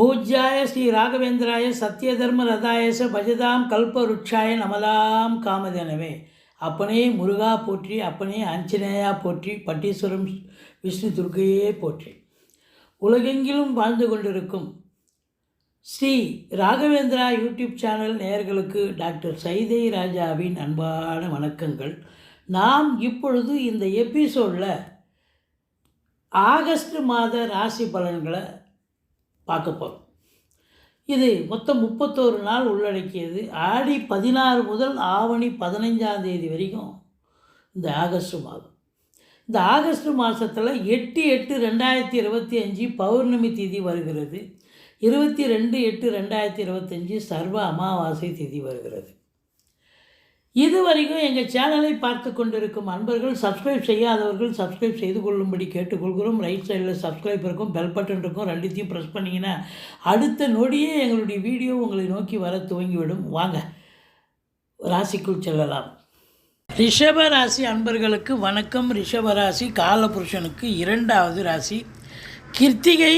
பூஜ்யாய ஸ்ரீ ராகவேந்திராய சத்யதர்ம ரதாயச பஜதாம் கல்பருட்சாய நமதாம் காமதேனவே. அப்பனே முருகா போற்றி அப்பனே ஆஞ்சநேயா போற்றி பட்டீஸ்வரம் விஷ்ணு துர்க்கையே போற்றி. உலகெங்கிலும் வாழ்ந்து கொண்டிருக்கும் ஸ்ரீ ராகவேந்திரா யூடியூப் சேனல் நேயர்களுக்கு டாக்டர் சைதை ராஜாவின் அன்பான வணக்கங்கள். நாம் இப்பொழுது இந்த எபிசோடில் ஆகஸ்ட் மாத ராசி பலன்களை பார்க்க போகிறோம் இது மொத்தம் முப்பத்தோரு நாள் உள்ளடக்கியது. ஆடி பதினாறு முதல் ஆவணி பதினைஞ்சாம் தேதி வரைக்கும் இந்த ஆகஸ்ட் மாதம். இந்த ஆகஸ்ட் மாதத்தில் எட்டு எட்டு ரெண்டாயிரத்தி இருபத்தி அஞ்சு பௌர்ணமி திதி வருகிறது. இருபத்தி ரெண்டு எட்டு ரெண்டாயிரத்தி இருபத்தஞ்சி சர்வ அமாவாசை திதி வருகிறது. இதுவரைக்கும் எங்கள் சேனலை பார்த்து கொண்டிருக்கும் அன்பர்கள் சப்ஸ்கிரைப் செய்யாதவர்கள் சப்ஸ்கிரைப் செய்து கொள்ளும்படி கேட்டுக்கொள்கிறோம். ரைட் சைடில் சப்ஸ்கிரைப் இருக்கும் பெல் பட்டன் இருக்கும் ரெண்டுத்தையும் ப்ரெஸ் பண்ணிங்கன்னா அடுத்த நொடியே எங்களுடைய வீடியோ உங்களை நோக்கி வர துவங்கிவிடும். வாங்க ராசிக்குள் செல்லலாம். ரிஷபராசி அன்பர்களுக்கு வணக்கம். ரிஷபராசி காலபுருஷனுக்கு இரண்டாவது ராசி. கிருத்திகை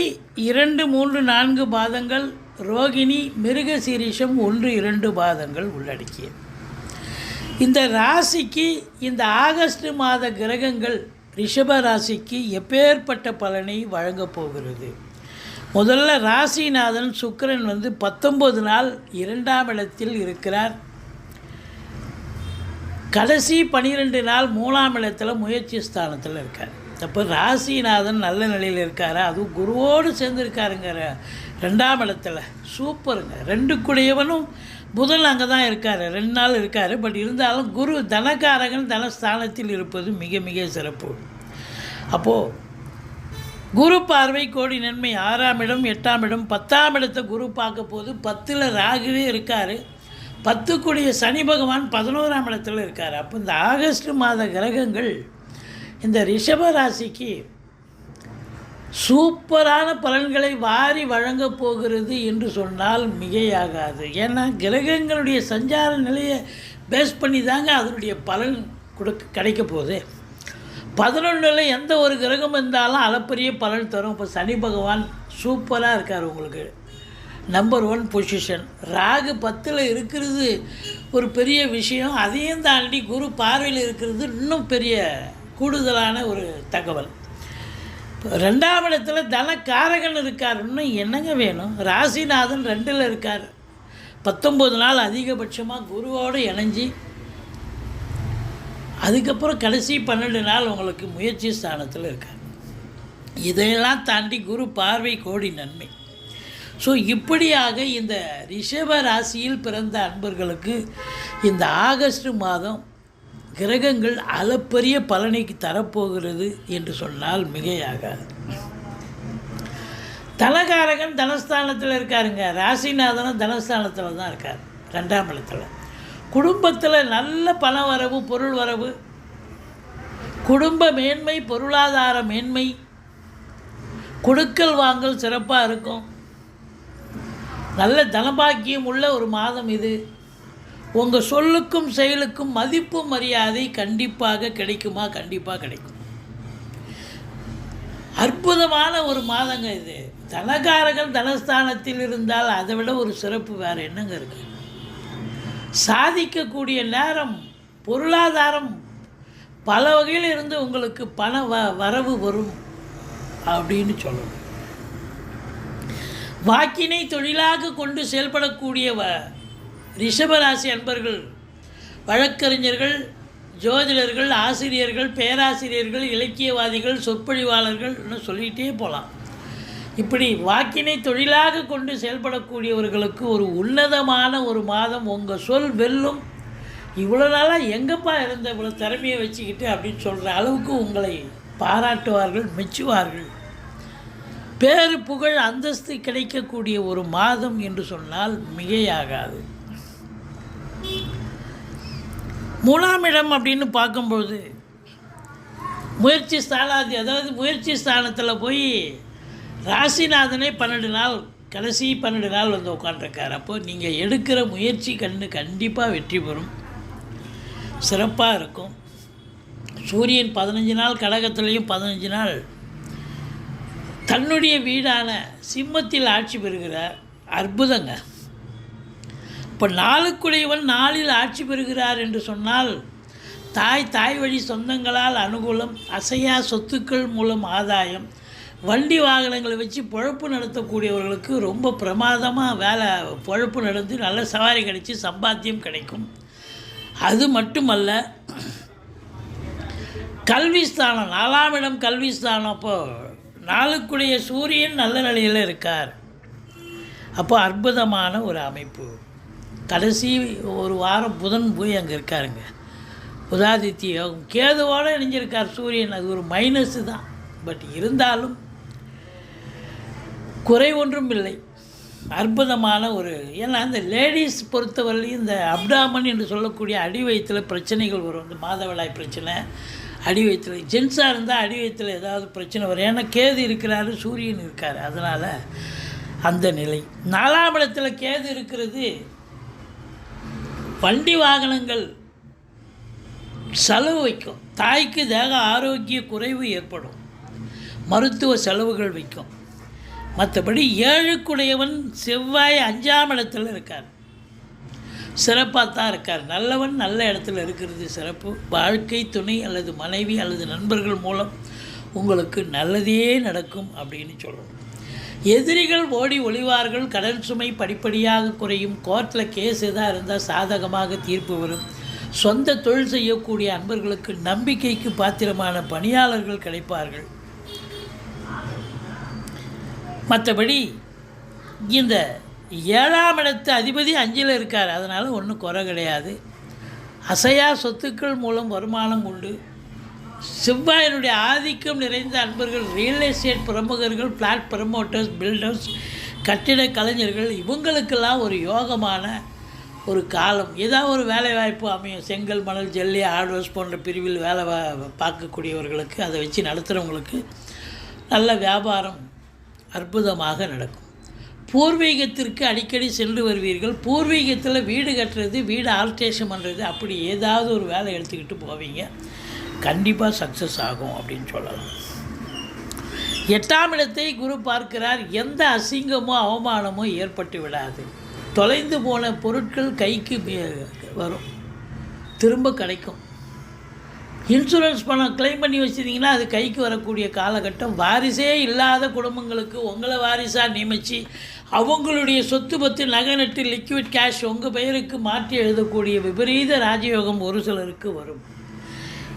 இரண்டு மூன்று நான்கு பாதங்கள் ரோகிணி மிருகசீரிஷம் ஒன்று இரண்டு பாதங்கள் உள்ளடக்கியது. இந்த ராசிக்கு இந்த ஆகஸ்ட் மாத கிரகங்கள் ரிஷப ராசிக்கு எப்பேற்பட்ட பலனை வழங்கப் போகிறது? முதல்ல ராசிநாதன் சுக்கரன் வந்து பத்தொம்பது நாள் இரண்டாம் இடத்தில் இருக்கிறார். கடைசி பனிரெண்டு நாள் மூணாம் இடத்தில் முயற்சி ஸ்தானத்தில் இருக்கார். அப்போ ராசிநாதன் நல்ல நிலையில் இருக்கார். அதுவும் குருவோடு சேர்ந்துருக்காருங்க ரெண்டாம் இடத்துல. சூப்பருங்க. ரெண்டு குடையவனும் புதன் அங்கே தான் இருக்கார். ரெண்டு நாள் இருக்கார். பட் இருந்தாலும் குரு தனக்காரகன் தனஸ்தானத்தில் இருப்பது மிக மிக சிறப்பு. அப்போது குரு பார்வை கோடி நன்மை. ஆறாம் இடம் எட்டாம் இடம் பத்தாம் இடத்தை குரு பார்க்க போது பத்தில் ராகுவே இருக்கார். பத்துக்குடிய சனி பகவான் பதினோராம் இடத்துல இருக்கார். அப்போ இந்த ஆகஸ்ட் மாத கிரகங்கள் இந்த ரிஷப ராசிக்கு சூப்பரான பலன்களை வாரி வழங்கப் போகிறது என்று சொன்னால் மிகையாகாது. ஏன்னா கிரகங்களுடைய சஞ்சார நிலையை பேஸ் பண்ணி தாங்க அதனுடைய பலன் கொடுக்க கிடைக்க போகுது. பதினொன்றில் எந்த ஒரு கிரகம் இருந்தாலும் அளப்பரிய பலன் தரும். இப்போ சனி பகவான் சூப்பராக இருக்கார் உங்களுக்கு. நம்பர் ஒன் பொசிஷன் ராகு பத்தில் இருக்கிறது ஒரு பெரிய விஷயம். அதையும் தாண்டி குரு பார்வையில் இருக்கிறது இன்னும் பெரிய கூடுதலான ஒரு தகவல். ரெண்டாம் இடத்துல தனக்காரகன் இருக்கார் இன்னும் என்னங்க வேணும்? ராசிநாதன் ரெண்டில் இருக்கார். பத்தொம்பது நாள் அதிகபட்சமாக குருவோடு இணைஞ்சி அதுக்கப்புறம் கடைசி பன்னெண்டு நாள் உங்களுக்கு முயற்சி ஸ்தானத்தில் இருக்கார். இதையெல்லாம் தாண்டி குரு பார்வை கோடி நன்மை. ஸோ இப்படியாக இந்த ரிஷப ராசியில் பிறந்த அன்பர்களுக்கு இந்த ஆகஸ்ட் மாதம் கிரகங்கள் அளப்பரிய பலனைக்கு தரப்போகிறது என்று சொன்னால் மிகையாகாது. தனகாரகன் தனஸ்தானத்தில் இருக்காருங்க. ராசிநாதனும் தனஸ்தானத்தில் தான் இருக்கார். ரெண்டாம் இடத்துல. குடும்பத்தில் நல்ல பண வரவு பொருள் வரவு. குடும்ப மேன்மை பொருளாதார மேன்மை. கொடுக்கல் வாங்கல் சிறப்பாக இருக்கும். நல்ல தனபாக்கியம் உள்ள ஒரு மாதம் இது. உங்கள் சொல்லுக்கும் செயலுக்கும் மதிப்பு மரியாதை கண்டிப்பாக கிடைக்குமா? கண்டிப்பாக கிடைக்கும். அற்புதமான ஒரு மாதங்க இது. தனகாரகன் தனஸ்தானத்தில் இருந்தால் அதை விட ஒரு சிறப்பு வேறு என்னங்க இருக்கு? சாதிக்கக்கூடிய நேரம் பொருளாதாரம் பல வகையில் இருந்து உங்களுக்கு பண வ வரவு வரும் அப்படின்னு சொல்லணும். வாக்கினை தொழிலாக கொண்டு செயல்படக்கூடிய வ ரிஷபராசி அன்பர்கள் வழக்கறிஞர்கள் ஜோதிடர்கள் ஆசிரியர்கள் பேராசிரியர்கள் இலக்கியவாதிகள் சொற்பொழிவாளர்கள் சொல்லிகிட்டே போகலாம் இப்படி வாக்கினை தொழிலாக கொண்டு செயல்படக்கூடியவர்களுக்கு ஒரு உன்னதமான ஒரு மாதம் உங்கள் சொல் வெல்லும். இவ்வளோ நாளாக எங்கப்பா இருந்த இவ்வளோ திறமையை வச்சுக்கிட்டு அப்படின்னு சொல்கிற அளவுக்கு உங்களை பாராட்டுவார்கள் மெச்சுவார்கள். பேரு புகழ் அந்தஸ்து கிடைக்கக்கூடிய ஒரு மாதம் என்று சொன்னால் மிகையாகாது. மூணாம் இடம் அப்படின்னு பார்க்கும்பொழுது முயற்சி ஸ்தானாதி அதாவது முயற்சி ஸ்தானத்தில் போய் ராசிநாதனே பன்னெண்டு நாள் கடைசி பன்னெண்டு நாள் வந்து உட்காண்ட்ருக்கார் அப்போது நீங்கள் எடுக்கிற முயற்சி கண்ணு கண்டிப்பாக வெற்றி பெறும். சிறப்பாக இருக்கும். சூரியன் பதினஞ்சு நாள் கடகத்துலேயும் பதினஞ்சு நாள். தன்னுடைய வீடான சிம்மத்தில் ஆட்சி பெறுகிறார். அற்புதங்க. இப்போ நாளுக்குடையவன் நாளில் ஆட்சி பெறுகிறார் என்று சொன்னால் தாய் தாய் வழி சொந்தங்களால் அனுகூலம் அசையா சொத்துக்கள் மூலம் ஆதாயம் வண்டி வாகனங்களை வச்சு பொழப்பு நடத்தக்கூடியவர்களுக்கு ரொம்ப பிரமாதமாக வேலை பொழப்பு நடந்து நல்ல சவாரி கிடைச்சி சம்பாத்தியம் கிடைக்கும். அது மட்டுமல்ல கல்விஸ்தானம் நாலாம் இடம் கல்விஸ்தானம் அப்போ நாளுக்குடைய சூரியன் நல்ல நிலையில் இருக்கார். அப்போ அற்புதமான ஒரு அமைப்பு. கடைசி ஒரு வாரம் புதன் போய் அங்கே இருக்காருங்க. புதாதித்ய யோகம். கேதுவோடு இணைஞ்சிருக்கார் சூரியன். அது ஒரு மைனஸு தான். பட் இருந்தாலும் குறை ஒன்றும் இல்லை. அற்புதமான ஒரு ஏன்னா இந்த லேடிஸ் பொறுத்தவரையிலும் இந்த அப்டாமன் என்று சொல்லக்கூடிய அடி வயிற்றில் பிரச்சனைகள் வரும். இந்த மாதவிடாய் பிரச்சனை அடி வயிற்றில் ஜென்ஸாக இருந்தால் அடி வயிற்றில் ஏதாவது பிரச்சனை வரும். ஏன்னா கேது இருக்கிறாரு சூரியன் இருக்கார். அதனால் அந்த நிலை. நாலாம் இடத்துல கேது இருக்கிறது வண்டி வாகனங்கள் செலவு வைக்கும். தாய்க்கு தேக ஆரோக்கிய குறைவு ஏற்படும். மருத்துவ செலவுகள் வைக்கும். மற்றபடி ஏழுக்குடையவன் செவ்வாய் அஞ்சாம் இடத்துல இருக்கார். சிறப்பாக தான் இருக்கார். நல்லவன் நல்ல இடத்துல இருக்கிறது சிறப்பு. வாழ்க்கை துணை அல்லது மனைவி அல்லது நண்பர்கள் மூலம் உங்களுக்கு நல்லதே நடக்கும் அப்படின்னு சொல்லணும். எதிரிகள் ஓடி ஒளிவார்கள் கடன் சுமை படிப்படியாக குறையும். கோர்ட்டில் கேஸ் எதாக இருந்தால் சாதகமாக தீர்ப்பு வரும். சொந்த தொழில் செய்யக்கூடிய அன்பர்களுக்கு நம்பிக்கைக்கு பாத்திரமான பணியாளர்கள் கிடைப்பார்கள். மற்றபடி இந்த ஏழாம் இடத்து அதிபதி அஞ்சில் இருக்கார். அதனால் ஒன்றும் குறை கிடையாது. அசையா சொத்துக்கள் மூலம் வருமானம் உண்டு. செவ்வாயினுடைய ஆதிக்கம் நிறைந்த அன்பர்கள் ரியல் எஸ்டேட் பிரமுகர்கள் பிளாட் ப்ரமோட்டர்ஸ் பில்டர்ஸ் கட்டிட கலைஞர்கள் இவங்களுக்கெல்லாம் ஒரு யோகமான ஒரு காலம். ஏதாவது ஒரு வேலை வாய்ப்பு அமையும். செங்கல் மணல் ஜல்லி ஹார்ட்வேர்ஸ் போன்ற பிரிவில் வேலை வா- பார்க்கக்கூடியவர்களுக்கு அதை வச்சு நடத்துகிறவங்களுக்கு நல்ல வியாபாரம் அற்புதமாக நடக்கும். பூர்வீகத்திற்கு அடிக்கடி சென்று வருவீர்கள். பூர்வீகத்தில் வீடு கட்டுறது வீடு ஆல்ட்ரேஷன் பண்ணுறது அப்படி ஏதாவது ஒரு வேலை எடுத்துக்கிட்டு போவீங்க. கண்டிப்பாக சக்ஸஸ் ஆகும் அப்படின்னு சொல்லலாம். எட்டாம் இடத்தை குரு பார்க்கிறார். எந்த அசிங்கமோ அவமானமோ ஏற்பட்டு விடாது. தொலைந்து போன பொருட்கள் கைக்கு மே- வரும். திரும்ப கிடைக்கும். இன்சூரன்ஸ் பணம் கிளைம் பண்ணி வச்சிருந்தீங்கன்னா அது கைக்கு வரக்கூடிய காலகட்டம். வாரிசே இல்லாத குடும்பங்களுக்கு உங்களை வாரிசாக நியமித்து அவங்களுடைய சொத்து பத்து நகை நட்டு லிக்விட் கேஷ் உங்கள் பெயருக்கு மாற்றி எழுதக்கூடிய விபரீத ராஜயோகம் ஒரு சிலருக்கு வரும்.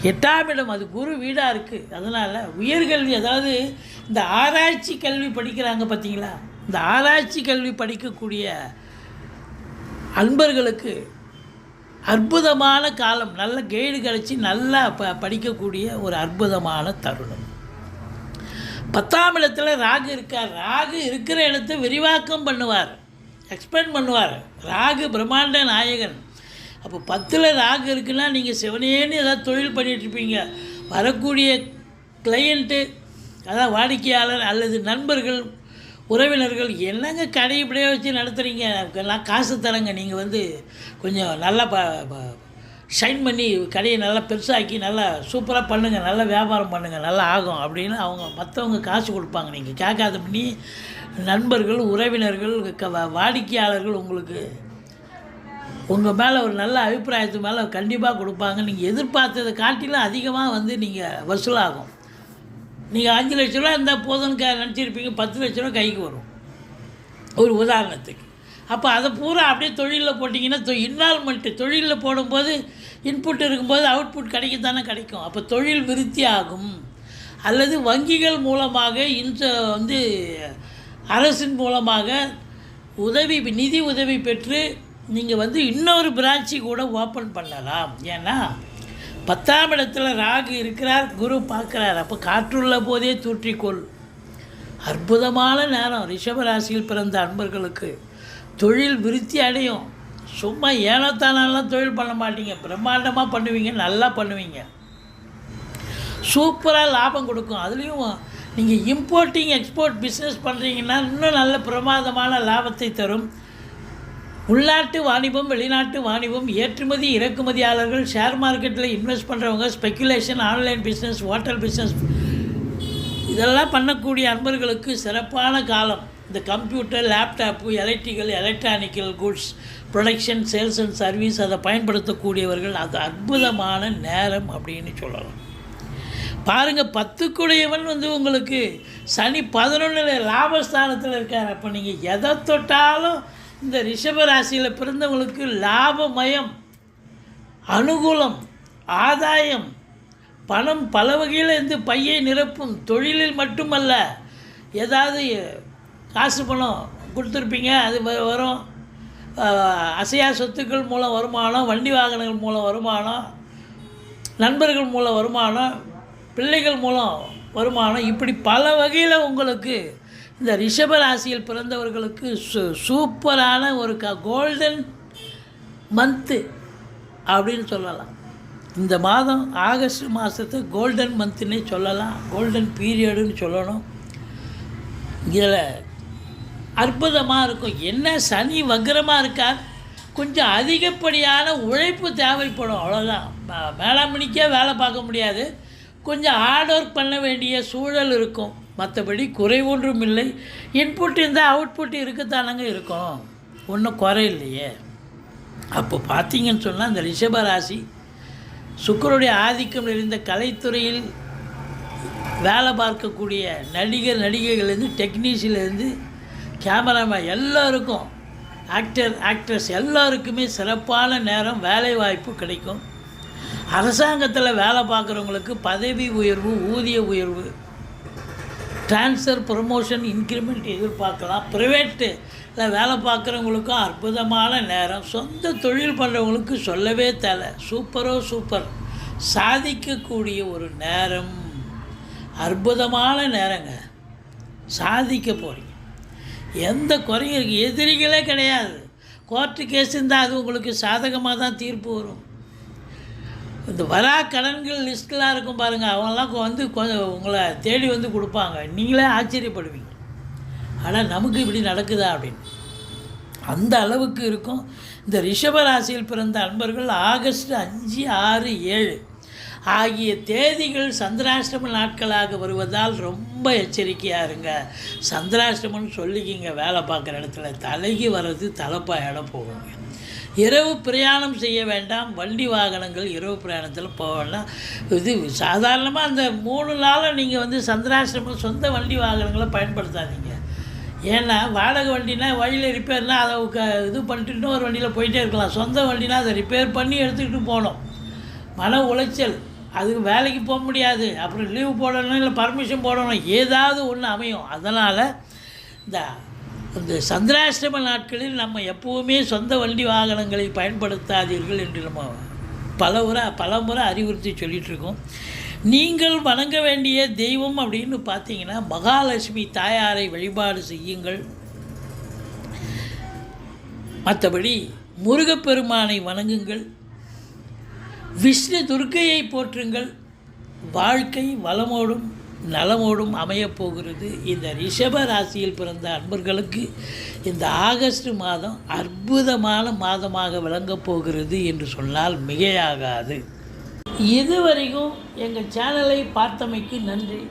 எட்டாம் இடம் அது குரு வீடாக இருக்குது அதனால் உயர்கல்வி அதாவது இந்த ஆராய்ச்சி கல்வி படிக்கிறாங்க பார்த்தீங்களா இந்த ஆராய்ச்சி கல்வி படிக்கக்கூடிய அன்பர்களுக்கு அற்புதமான காலம் நல்ல கைடு கிடச்சி நல்லா ப படிக்கக்கூடிய ஒரு அற்புதமான தருணம். பத்தாம் இடத்துல ராகு இருக்கார். ராகு இருக்கிற இடத்த விரிவாக்கம் பண்ணுவார். எக்ஸ்பேண்ட் பண்ணுவார். ராகு பிரம்மாண்ட நாயகன். அப்போ பத்தில் ராகு இருக்குன்னா நீங்கள் சிவனேன்னு ஏதாவது தொழில் பண்ணிகிட்ருப்பீங்க வரக்கூடிய கிளையண்ட்டு அதான் வாடிக்கையாளர் அல்லது நண்பர்கள் உறவினர்கள் என்னங்க கடை இப்படியே வச்சு நடத்துகிறீங்க நான் காசு தரேங்க. நீங்கள் வந்து கொஞ்சம் நல்லா ப ப- ஷைன் பண்ணி கடையை நல்லா பெருசாக்கி நல்லா சூப்பராக பண்ணுங்கள் நல்லா வியாபாரம் பண்ணுங்கள் நல்லா ஆகும் அப்படின்னு அவங்க மற்றவங்க காசு கொடுப்பாங்க. நீங்கள் கேட்காத பண்ணி நண்பர்கள் உறவினர்கள் வாடிக்கையாளர்கள் உங்களுக்கு உங்கள் மேலே ஒரு நல்ல அபிப்பிராயத்து மேலே கண்டிப்பாக கொடுப்பாங்க. நீங்கள் எதிர்பார்த்ததை காட்டிலும் அதிகமாக வந்து நீங்கள் வசூலாகும் நீங்கள் அஞ்சு லட்ச ரூபா இருந்தால் போதும்னு க நினச்சிருப்பீங்க. பத்து லட்ச ரூபா கைக்கு வரும். ஒரு உதாரணத்துக்கு. அப்போ அதை பூரா அப்படியே தொழிலில் போட்டிங்கன்னா இன்வால்மெண்ட்டு தொழிலில் போடும்போது இன்புட் இருக்கும்போது அவுட்புட் கிடைக்கத்தானே கிடைக்கும். அப்போ தொழில் விருத்தி ஆகும். அல்லது வங்கிகள் மூலமாக இந்த வந்து அரசின் மூலமாக உதவி நிதி உதவி பெற்று நீங்கள் வந்து இன்னொரு பிரான்ச்சு கூட ஓப்பன் பண்ணலாம். ஏன்னா பத்தாம் இடத்துல ராகு இருக்கிறார் குரு பார்க்குறார். அப்போ காற்றுள்ள போதே தூற்றிக்கொள். அற்புதமான நேரம். ரிஷபராசியில் பிறந்த அன்பர்களுக்கு தொழில் விருத்தி அடையும். சும்மா ஏனோத்தானெல்லாம் தொழில் பண்ண மாட்டீங்க. பிரம்மாண்டமாக பண்ணுவீங்க நல்லா பண்ணுவீங்க. சூப்பராக லாபம் கொடுக்கும். அதுலேயும் நீங்கள் இம்போர்ட்டிங் எக்ஸ்போர்ட் பிஸ்னஸ் பண்ணுறீங்கன்னா இன்னும் நல்ல பிரமாதமான லாபத்தை தரும். உள்நாட்டு வாணிபம் வெளிநாட்டு வாணிபம் ஏற்றுமதி இறக்குமதியாளர்கள் ஷேர் மார்க்கெட்டில் இன்வெஸ்ட் பண்ணுறவங்க speculation online business hotel business இதெல்லாம் பண்ணக்கூடிய அன்பர்களுக்கு சிறப்பான காலம். இந்த computer laptop electrical electronical goods production sales and service அதை பயன்படுத்தக்கூடியவர்கள் அது அற்புதமான நேரம் அப்படின்னு சொல்லலாம். பாருங்கள் பத்துக்குடையவன் வந்து உங்களுக்கு சனி பதினொன்றில் லாபஸ்தானத்தில் இருக்கார். அப்போ நீங்கள் எதை தொட்டாலும் இந்த ரிஷப ராசியில் பிறந்தவங்களுக்கு லாபமயம் அனுகூலம் ஆதாயம். பணம் பல வகையில் இருந்து பையை நிரப்பும் தொழிலில் மட்டுமல்ல ஏதாவது காசு பணம் கொடுத்துருப்பீங்க அது வரும். அசையா சொத்துக்கள் மூலம் வருமானம் வண்டி வாகனங்கள் மூலம் வருமானம் நண்பர்கள் மூலம் வருமானம் பிள்ளைகள் மூலம் வருமானம் இப்படி பல வகையில் உங்களுக்கு இந்த ரிஷபராசியில் பிறந்தவர்களுக்கு சூ சூப்பரான ஒரு க கோல்டன் மந்த்து அப்படின்னு சொல்லலாம். இந்த மாதம் ஆகஸ்ட் மாதத்தை கோல்டன் மந்த்துன்னே சொல்லலாம். கோல்டன் பீரியடுன்னு சொல்லணும். இதில் அற்புதமாக இருக்கும். என்ன சனி வக்ரமாக இருக்கார்? கொஞ்சம் அதிகப்படியான உழைப்பு தேவைப்படும். அவ்வளோதான் வேளாண்மணிக்கே வேலை பார்க்க முடியாது. கொஞ்சம் ஹார்ட் ஒர்க் பண்ண வேண்டிய சூழல் இருக்கும். மற்றபடி குறை ஒன்றும் இல்லை. இன்புட் இருந்தால் அவுட்புட் இருக்கத்தானங்க இருக்கும். ஒன்றும் குறை இல்லையே. அப்போ பார்த்தீங்கன்னு சொன்னால் இந்த ரிஷப ராசி சுக்கரனுடைய ஆதிக்கம் நிறைந்த கலைத்துறையில் வேலை பார்க்கக்கூடிய நடிகர் நடிகைகள்லேருந்து டெக்னீஷியன்லேருந்து கேமராமேன் எல்லாருக்கும் ஆக்டர் ஆக்ட்ரஸ் எல்லாருக்குமே சிறப்பான நேரம் வேலை வாய்ப்பு கிடைக்கும். அரசாங்கத்தில் வேலை பார்க்குறவங்களுக்கு பதவி உயர்வு ஊதிய உயர்வு ட்ரான்ஸ்ஃபர் ப்ரொமோஷன் இன்க்ரிமெண்ட் எதிர்பார்க்கலாம். ப்ரைவேட்டில் வேலை பார்க்குறவங்களுக்கும் அற்புதமான நேரம். சொந்த தொழில் பண்ணுறவங்களுக்கு சொல்லவே தேவை. சூப்பரோ சூப்பர் சாதிக்கக்கூடிய ஒரு நேரம். அற்புதமான நேரங்க. சாதிக்க போகிறீங்க எந்த குறையும் எதிரிகளே கிடையாது. கோர்ட்டு கேஸ் இருந்தால் அது உங்களுக்கு சாதகமாக தான் தீர்ப்பு வரும். இந்த வரா கடன்கள் லிஸ்ட்லாம் இருக்கும் பாருங்கள் அவங்களாம் கொ- வந்து கொஞ்சம் உங்களை தேடி வந்து கொடுப்பாங்க. நீங்களே ஆச்சரியப்படுவீங்க. ஆனால் நமக்கு இப்படி நடக்குதா அப்படின்னு. அந்த அளவுக்கு இருக்கும். இந்த ரிஷப ராசியில் பிறந்த அன்பர்கள் ஆகஸ்ட் அஞ்சு ஆறு ஏழு. ஆகிய தேதிகள் சந்திராஷ்டம நாட்களாக வருவதால் ரொம்ப எச்சரிக்கையாக இருங்க. சந்திராஷ்டமம்னு சொல்லிக்கிங்க வேலை பார்க்குற இடத்துல. தலைக்கு வர்றது தலைப்பாயிடம் போகுங்க. இரவு பிரயாணம் செய்ய வேண்டாம். வண்டி வாகனங்கள் இரவு பிரயாணத்தில் போக வேண்டாம் இது சாதாரணமாக அந்த மூணு நாளும் நீங்கள் வந்து சந்திராசிரமம் சொந்த வண்டி வாகனங்களை பயன்படுத்தாதீங்க. ஏன்னா வாடகை வண்டினா வழியில் ரிப்பேர்னால் அதை க இது பண்ணிட்டு இன்னொரு வண்டியில் போயிட்டே இருக்கலாம். சொந்த வண்டினா அதை ரிப்பேர் பண்ணி எடுத்துக்கிட்டு போகணும். மன உளைச்சல். அதுக்கு வேலைக்கு போக முடியாது. அப்புறம் லீவு போடணும் இல்லை பர்மிஷன் போடணும். ஏதாவது ஒன்று அமையும். அதனால் இந்த இந்த சந்திராஷ்டம நாட்களில் நம்ம எப்போவுமே சொந்த வண்டி வாகனங்களை பயன்படுத்தாதீர்கள் என்று நம்ம பல முறை பல முறை அறிவுறுத்தி சொல்லிகிட்ருக்கோம் நீங்கள் வணங்க வேண்டிய தெய்வம் அப்படின்னு பார்த்தீங்கன்னா மகாலட்சுமி தாயாரை வழிபாடு செய்யுங்கள். மற்றபடி முருகப்பெருமானை வணங்குங்கள். விஷ்ணு துர்க்கையை போற்றுங்கள். வாழ்க்கை வளமோடும் நலமோடும் அமையப்போகிறது. இந்த ரிஷப ராசியில் பிறந்த அன்பர்களுக்கு இந்த ஆகஸ்ட் மாதம் அற்புதமான மாதமாக விளங்கப் போகிறது என்று சொன்னால் மிகையாகாது. இதுவரைக்கும் எங்கள் சேனலை பார்த்தமைக்கு நன்றி.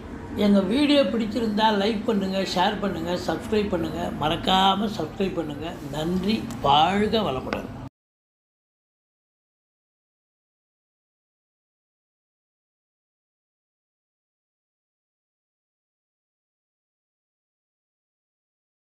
எங்கள் வீடியோ பிடிச்சிருந்தால் லைக் பண்ணுங்கள் ஷேர் பண்ணுங்கள் சப்ஸ்கிரைப் பண்ணுங்கள் மறக்காமல் சப்ஸ்கிரைப் பண்ணுங்கள் நன்றி வாழ்க வளமுடன்.